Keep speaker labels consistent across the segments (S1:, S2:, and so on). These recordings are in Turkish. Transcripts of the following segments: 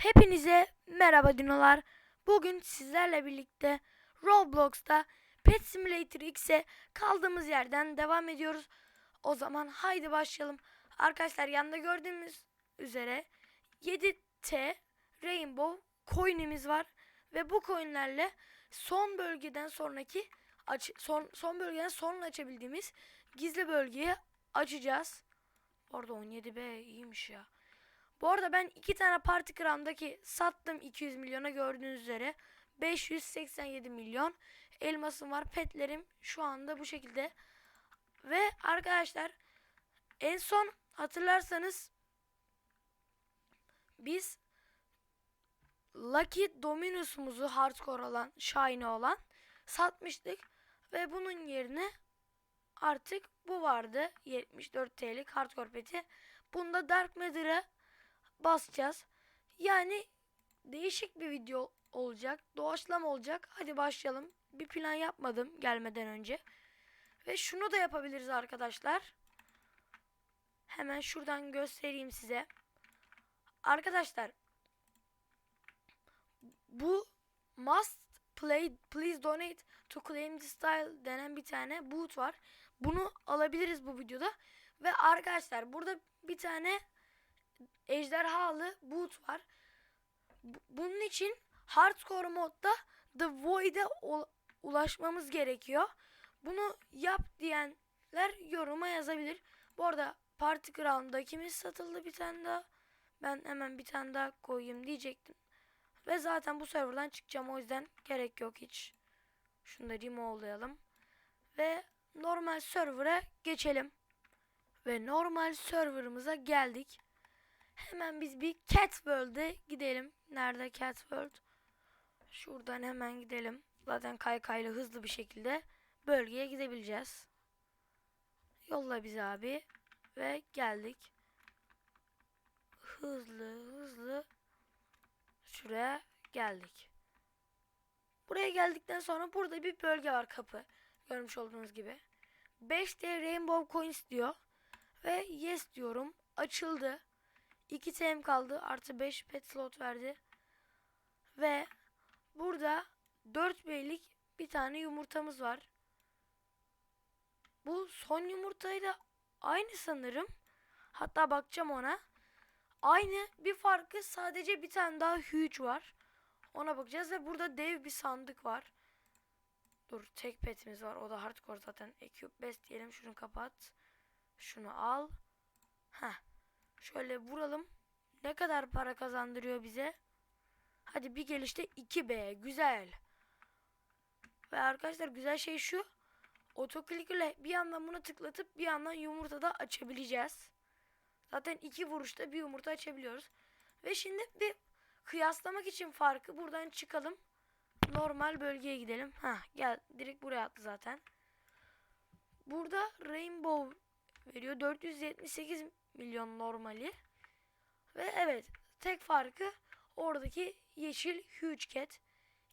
S1: Hepinize merhaba dinolar. Bugün sizlerle birlikte Roblox'ta Pet Simulator X'e kaldığımız yerden devam ediyoruz. O zaman haydi başlayalım. Arkadaşlar yanında gördüğümüz üzere 7T Rainbow coin'imiz var ve bu coin'lerle son bölgeden sonraki aç son son bölgeden sonra açabildiğimiz gizli bölgeyi açacağız. Orada 17B iyiymiş ya. Bu arada ben iki tane parti kramdaki sattım 200 milyona gördüğünüz üzere. 587 milyon elmasım var. Petlerim şu anda bu şekilde. Ve arkadaşlar en son hatırlarsanız biz Lucky Dominus'umuzu hardcore olan, shiny olan satmıştık. Ve bunun yerine artık bu vardı. 74 TL'lik hardcore peti. Bunda Dark Matter'a basacağız. Yani değişik bir video olacak. Doğaçlama olacak. Hadi başlayalım. Bir plan yapmadım gelmeden önce. Ve şunu da yapabiliriz arkadaşlar. Hemen şuradan göstereyim size. Arkadaşlar bu must play please donate to claim the style denen bir tane boot var. Bunu alabiliriz bu videoda. Ve arkadaşlar burada bir tane ejderhalı boot var. Bu- Bunun için hardcore modda The Void'e ul- ulaşmamız gerekiyor. Bunu yap diyenler yoruma yazabilir. Bu arada Party Ground'da kimiz satıldı bir tane daha. Ben hemen bir tane daha koyayım diyecektim. Ve zaten bu serverdan çıkacağım o yüzden gerek yok hiç. Şunu da remove'layalım. Ve normal server'a geçelim. Ve normal server'ımıza geldik. Hemen biz bir Cat World'e gidelim. Nerede Cat World? Şuradan hemen gidelim. Zaten kaykayla hızlı bir şekilde bölgeye gidebileceğiz. Yolla bizi abi. Ve geldik. Hızlı hızlı şuraya geldik. Buraya geldikten sonra burada bir bölge var kapı. Görmüş olduğunuz gibi. 5D Rainbow Coins diyor. Ve yes diyorum. Açıldı. 2 TM kaldı. Artı 5 pet slot verdi. Ve burada 4 beylik bir tane yumurtamız var. Bu son yumurtayla aynı sanırım. Hatta bakacağım ona. Aynı bir farkı sadece bir tane daha huge var. Ona bakacağız ve burada dev bir sandık var. Dur tek petimiz var. O da hardcore zaten. Equip best diyelim. Şunu kapat. Şunu al. Heh. Şöyle vuralım. Ne kadar para kazandırıyor bize? Hadi bir gelişte 2B. Güzel. Ve arkadaşlar güzel şey şu. Otoklik ile bir yandan bunu tıklatıp bir yandan yumurta da açabileceğiz. Zaten iki vuruşta bir yumurta açabiliyoruz. Ve şimdi bir kıyaslamak için farkı buradan çıkalım. Normal bölgeye gidelim. Ha gel direkt buraya attı zaten. Burada Rainbow veriyor. 478 milyon normali. Ve evet tek farkı oradaki yeşil huge cat.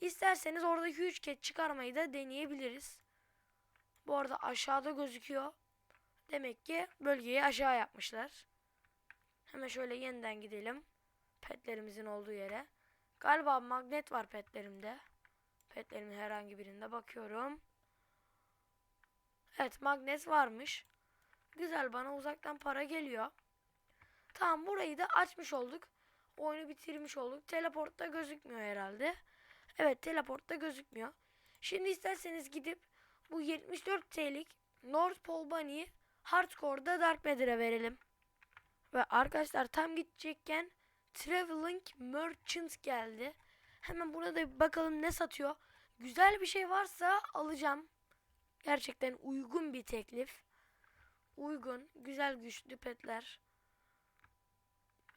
S1: İsterseniz orada huge cat çıkarmayı da deneyebiliriz. Bu arada aşağıda gözüküyor. Demek ki bölgeyi aşağı yapmışlar. Hemen şöyle yeniden gidelim. Petlerimizin olduğu yere. Galiba magnet var petlerimde. Petlerimin herhangi birinde bakıyorum. Evet magnet varmış. Güzel bana uzaktan para geliyor. Tamam burayı da açmış olduk. Oyunu bitirmiş olduk. Teleportta gözükmüyor herhalde. Evet teleportta gözükmüyor. Şimdi isterseniz gidip bu 74 TL'lik North Pole Bunny'i Hardcore'da Dark Matter'a verelim. Ve arkadaşlar tam gidecekken Traveling Merchant geldi. Hemen buna da bir bakalım ne satıyor. Güzel bir şey varsa alacağım. Gerçekten uygun bir teklif. Uygun, güzel güçlü petler.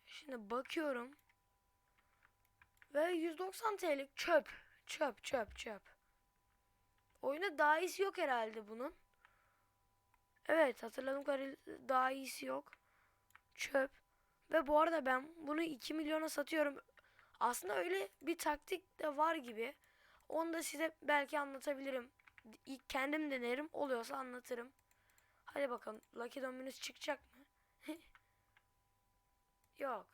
S1: Şimdi bakıyorum. Ve 190 TL'lik çöp. Çöp, çöp, çöp. Oyunda daha iyisi yok herhalde bunun. Evet hatırladığım kadarıyla daha iyisi yok. Çöp. Ve bu arada ben bunu 2 milyona satıyorum. Aslında öyle bir taktik de var gibi. Onu da size belki anlatabilirim. İlk kendim denerim. Oluyorsa anlatırım. Hadi bakalım. Lucky Dominus çıkacak mı? Yok.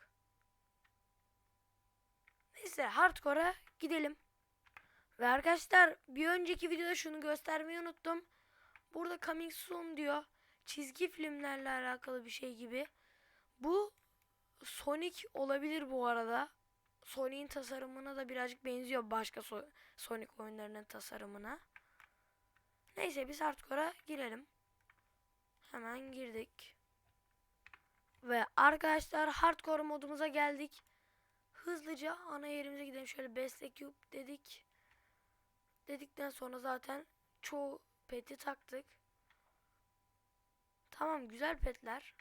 S1: Neyse hardcore'a gidelim. Ve arkadaşlar bir önceki videoda şunu göstermeyi unuttum. Burada coming soon diyor. Çizgi filmlerle alakalı bir şey gibi. Bu Sonic olabilir bu arada. Sonic'in tasarımına da birazcık benziyor başka So- Sonic oyunlarının tasarımına. Neyse biz hardcore'a girelim. Hemen girdik. Ve arkadaşlar hardcore modumuza geldik. Hızlıca ana yerimize gidelim. Şöyle Best Cube dedik. Dedikten sonra zaten çoğu peti taktık. Tamam güzel petler.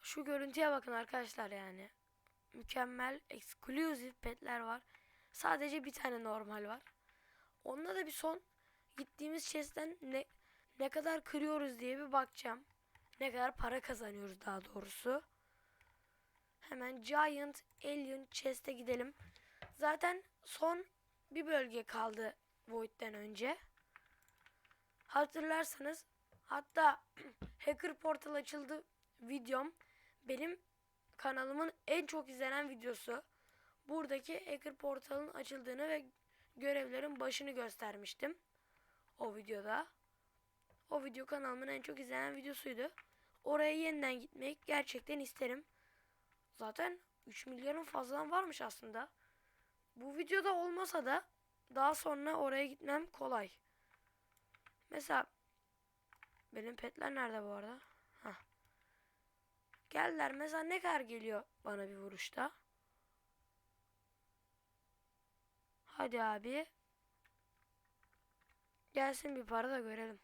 S1: Şu görüntüye bakın arkadaşlar yani. Mükemmel exclusive petler var. Sadece bir tane normal var. Onda da bir son gittiğimiz chest'ten ne ne kadar kırıyoruz diye bir bakacağım. Ne kadar para kazanıyoruz daha doğrusu. Hemen Giant Alien Chest'e gidelim. Zaten son bir bölge kaldı Void'den önce. Hatırlarsanız hatta Hacker Portal açıldı videom benim kanalımın en çok izlenen videosu. Buradaki Hacker Portal'ın açıldığını ve görevlerin başını göstermiştim. O videoda. O video kanalımın en çok izlenen videosuydu. Oraya yeniden gitmeyi gerçekten isterim. Zaten 3 milyonun fazladan varmış aslında. Bu videoda olmasa da daha sonra oraya gitmem kolay. Mesela benim petler nerede bu arada? Hah. Geldiler. Mesela ne kadar geliyor bana bir vuruşta? Hadi abi. Gelsin bir para da görelim.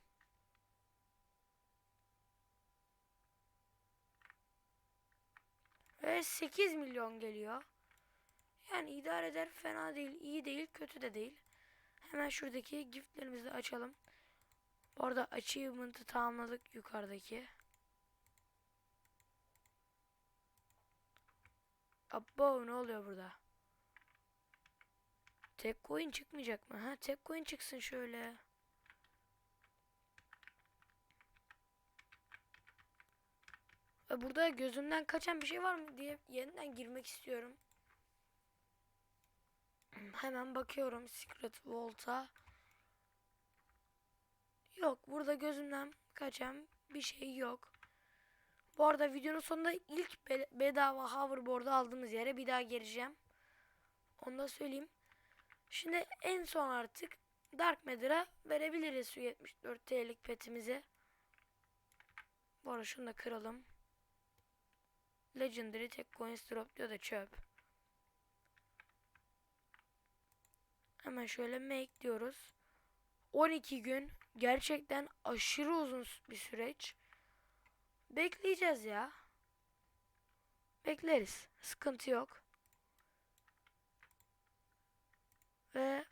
S1: Ve 8 milyon geliyor. Yani idare eder. Fena değil. iyi değil. Kötü de değil. Hemen şuradaki giftlerimizi açalım. Orada achievement'ı tamamladık yukarıdaki. Abo ne oluyor burada? Tek coin çıkmayacak mı? Ha tek coin çıksın şöyle. Ve burada gözümden kaçan bir şey var mı diye yeniden girmek istiyorum. Hemen bakıyorum Secret Vault'a. Yok burada gözümden kaçan bir şey yok. Bu arada videonun sonunda ilk be- bedava hoverboard'u aldığımız yere bir daha gireceğim. Onu da söyleyeyim. Şimdi en son artık Dark Matter'a verebiliriz şu 74 TL'lik petimizi. Bu arada şunu da kıralım. Legendary tek coins drop diyor da çöp. Hemen şöyle make diyoruz. 12 gün gerçekten aşırı uzun bir süreç. Bekleyeceğiz ya. Bekleriz. Sıkıntı yok. Ve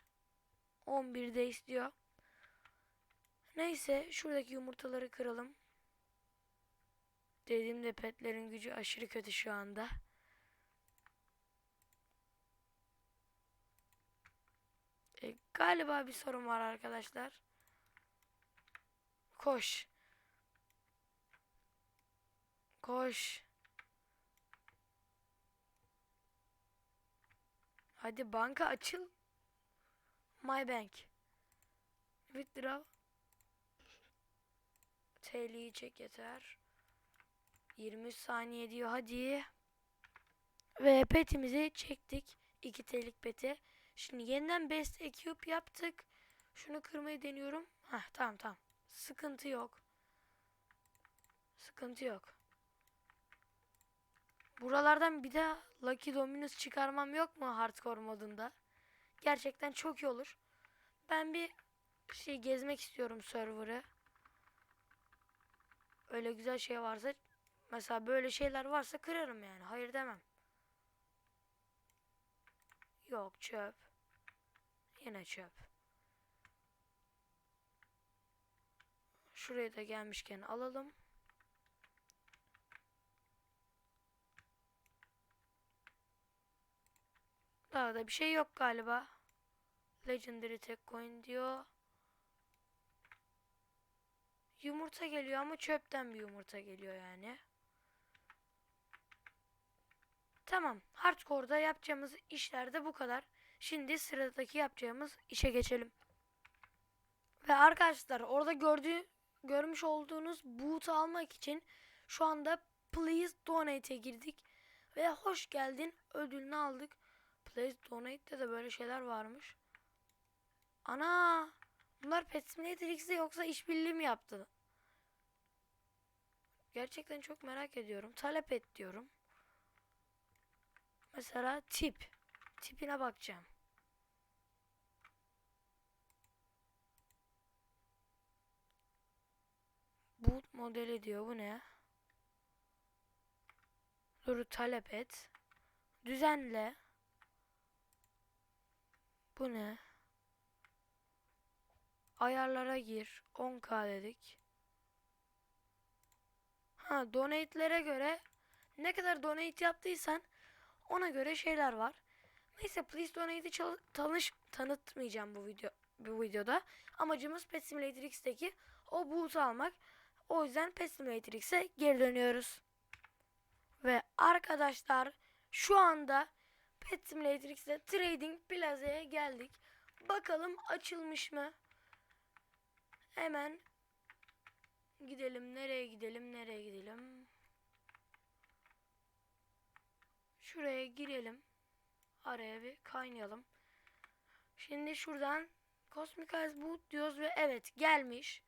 S1: 11'de istiyor. Neyse şuradaki yumurtaları kıralım. Dediğimde petlerin gücü aşırı kötü şu anda. E, galiba bir sorun var arkadaşlar. Koş. Koş. Hadi banka açıl. My bank. Withdraw. TL'yi çek yeter. 23 saniye diyor hadi. Ve petimizi çektik. 2 TL'lik peti. Şimdi yeniden best equip yaptık. Şunu kırmayı deniyorum. Hah tamam tamam. Sıkıntı yok. Sıkıntı yok. Buralardan bir daha Lucky Dominus çıkarmam yok mu hardcore modunda? Gerçekten çok iyi olur. Ben bir şey gezmek istiyorum server'ı. Öyle güzel şey varsa mesela böyle şeyler varsa kırarım yani. Hayır demem. Yok çöp. Yine çöp. Şuraya da gelmişken alalım. Daha da bir şey yok galiba. Legendary tek coin diyor. Yumurta geliyor ama çöpten bir yumurta geliyor yani. Tamam. Hardcore'da yapacağımız işler de bu kadar. Şimdi sıradaki yapacağımız işe geçelim. Ve arkadaşlar orada gördüğü görmüş olduğunuz boot'u almak için şu anda Please Donate'e girdik ve hoş geldin ödülünü aldık. Please Donate'de de böyle şeyler varmış. Ana! Bunlar Pet Simulator yoksa işbirliği mi yaptı? Gerçekten çok merak ediyorum. Talep et diyorum. Mesela tip. Tipine bakacağım. Boot modeli diyor. Bu ne? Dur talep et. Düzenle. Bu ne? Ayarlara gir. 10k dedik. Ha donate'lere göre ne kadar donate yaptıysan ona göre şeyler var. Neyse please donate'i tanış tanıtmayacağım bu video bu videoda. Amacımız Pet Simulator X'teki o boot'u almak. O yüzden Pet Simulator X'e geri dönüyoruz. Ve arkadaşlar şu anda Pet Simulator X'te Trading Plaza'ya geldik. Bakalım açılmış mı? Hemen gidelim. Nereye gidelim? Nereye gidelim? Şuraya girelim. Araya bir kaynayalım. Şimdi şuradan Cosmic Eyes Boot diyoruz ve evet gelmiş.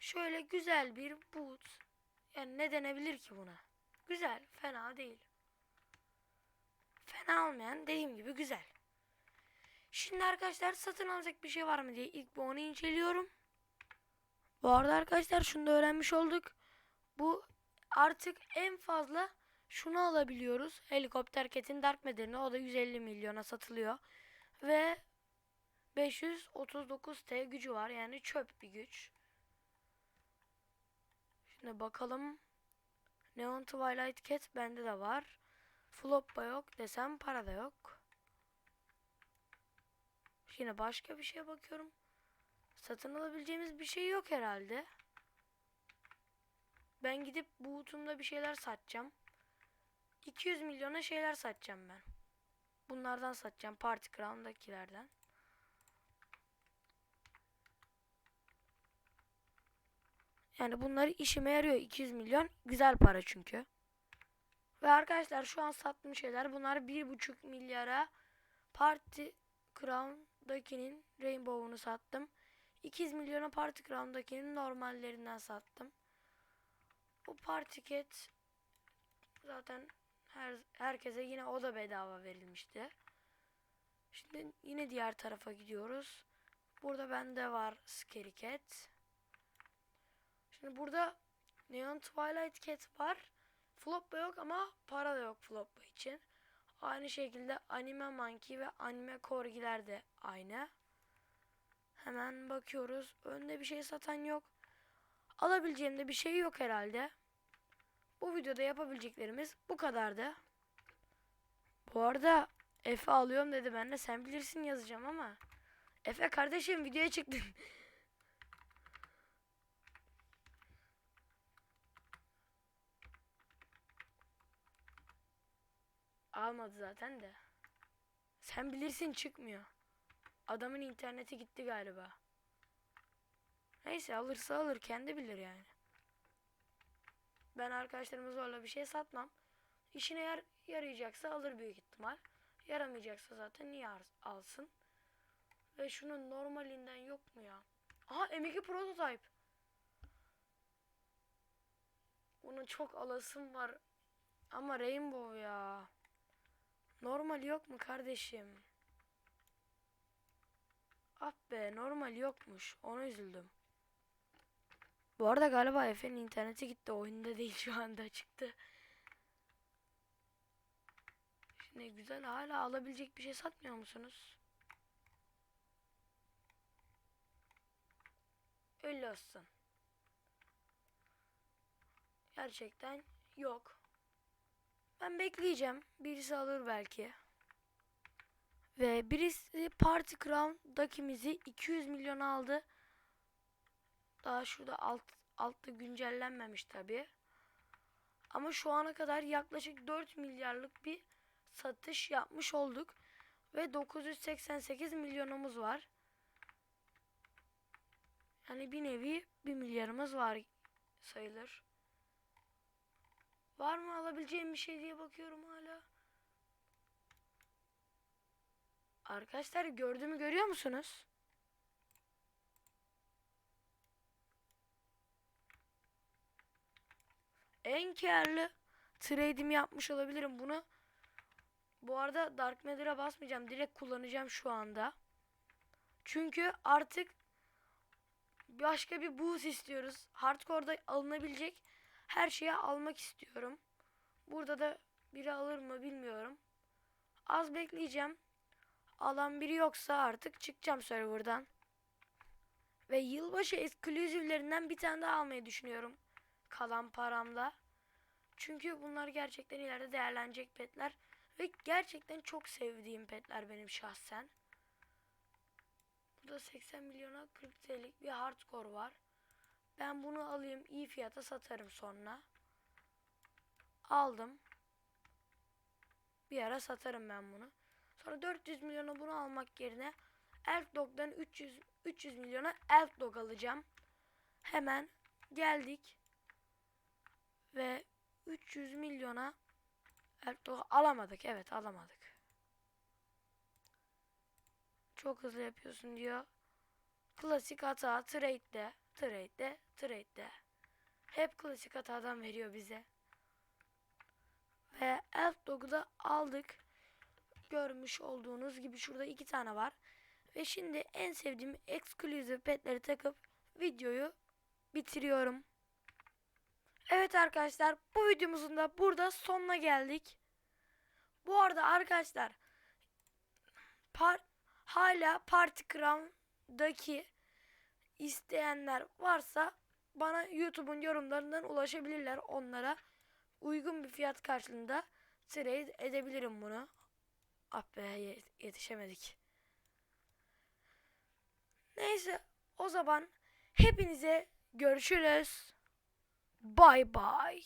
S1: Şöyle güzel bir boot. Yani ne denebilir ki buna? Güzel, fena değil. Fena olmayan dediğim gibi güzel. Şimdi arkadaşlar satın alacak bir şey var mı diye ilk bir onu inceliyorum. Bu arada arkadaşlar şunu da öğrenmiş olduk. Bu artık en fazla şunu alabiliyoruz. Helikopter Cat'in Dark Matter'ını o da 150 milyona satılıyor. Ve 539 T gücü var. Yani çöp bir güç. Şimdi bakalım. Neon Twilight Cat bende de var. Floppa yok desem para da yok. Yine başka bir şeye bakıyorum. Satın alabileceğimiz bir şey yok herhalde. Ben gidip boot'umda bir şeyler satacağım. 200 milyona şeyler satacağım ben. Bunlardan satacağım. Party Crown'dakilerden. Yani bunları işime yarıyor. 200 milyon güzel para çünkü. Ve arkadaşlar şu an sattığım şeyler bunlar 1,5 milyara Party Crown'dakinin Rainbow'unu sattım. 200 milyona Party Crown'dakinin normallerinden sattım. Bu Party Cat zaten her, herkese yine o da bedava verilmişti. Şimdi yine diğer tarafa gidiyoruz. Burada bende var Scary Cat. Şimdi burada Neon Twilight Cat var. Floppa yok ama para da yok Floppa için. Aynı şekilde Anime Monkey ve Anime Corgi'ler de aynı. Hemen bakıyoruz. Önde bir şey satan yok. Alabileceğim de bir şey yok herhalde. Bu videoda yapabileceklerimiz bu kadardı. Bu arada Efe alıyorum dedi. Ben de sen bilirsin yazacağım ama. Efe kardeşim videoya çıktın. Almadı zaten de. Sen bilirsin çıkmıyor. Adamın interneti gitti galiba. Neyse alırsa alır kendi bilir yani. Ben arkadaşlarıma zorla bir şey satmam. İşine yar yarayacaksa alır büyük ihtimal. Yaramayacaksa zaten niye alsın? Ve şunun normalinden yok mu ya? Aha M2 prototype. Bunu çok alasım var. Ama Rainbow ya. Normal yok mu kardeşim? Ah be normal yokmuş. Ona üzüldüm. Bu arada galiba Efe'nin interneti gitti. Oyunda değil şu anda çıktı. Şimdi güzel hala alabilecek bir şey satmıyor musunuz? Öyle olsun. Gerçekten yok. Ben bekleyeceğim. Birisi alır belki. Ve birisi Party Crown'dakimizi 200 milyon aldı. Daha şurada alt, altta güncellenmemiş tabi. Ama şu ana kadar yaklaşık 4 milyarlık bir satış yapmış olduk. Ve 988 milyonumuz var. Yani bir nevi 1 milyarımız var sayılır. Var mı alabileceğim bir şey diye bakıyorum hala. Arkadaşlar gördüğümü görüyor musunuz? En karlı trade'imi yapmış olabilirim. Bunu bu arada Dark Matter'a basmayacağım. Direkt kullanacağım şu anda. Çünkü artık başka bir boost istiyoruz. Hardcore'da alınabilecek her şeyi almak istiyorum. Burada da biri alır mı bilmiyorum. Az bekleyeceğim. Alan biri yoksa artık çıkacağım serverdan. Ve yılbaşı ekskluzivlerinden bir tane daha almayı düşünüyorum. Kalan paramla. Çünkü bunlar gerçekten ileride değerlenecek petler. Ve gerçekten çok sevdiğim petler benim şahsen. Burada 80 milyona 40 TL'lik bir hardcore var. Ben bunu alayım iyi fiyata satarım sonra. Aldım. Bir ara satarım ben bunu. Sonra 400 milyona bunu almak yerine Elf Dog'dan 300 300 milyona Elf Dog alacağım. Hemen geldik. Ve 300 milyona Dog alamadık. Evet alamadık. Çok hızlı yapıyorsun diyor. Klasik hata trade'de, trade'de, trade'de. Hep klasik hatadan veriyor bize. Ve Elf da aldık. Görmüş olduğunuz gibi şurada iki tane var. Ve şimdi en sevdiğim exclusive petleri takıp videoyu bitiriyorum. Evet arkadaşlar bu videomuzun da burada sonuna geldik. Bu arada arkadaşlar par hala Party Crown'daki isteyenler varsa bana YouTube'un yorumlarından ulaşabilirler onlara. Uygun bir fiyat karşılığında trade edebilirim bunu. Ah be ye- yetişemedik. Neyse o zaman hepinize görüşürüz. Bye bye.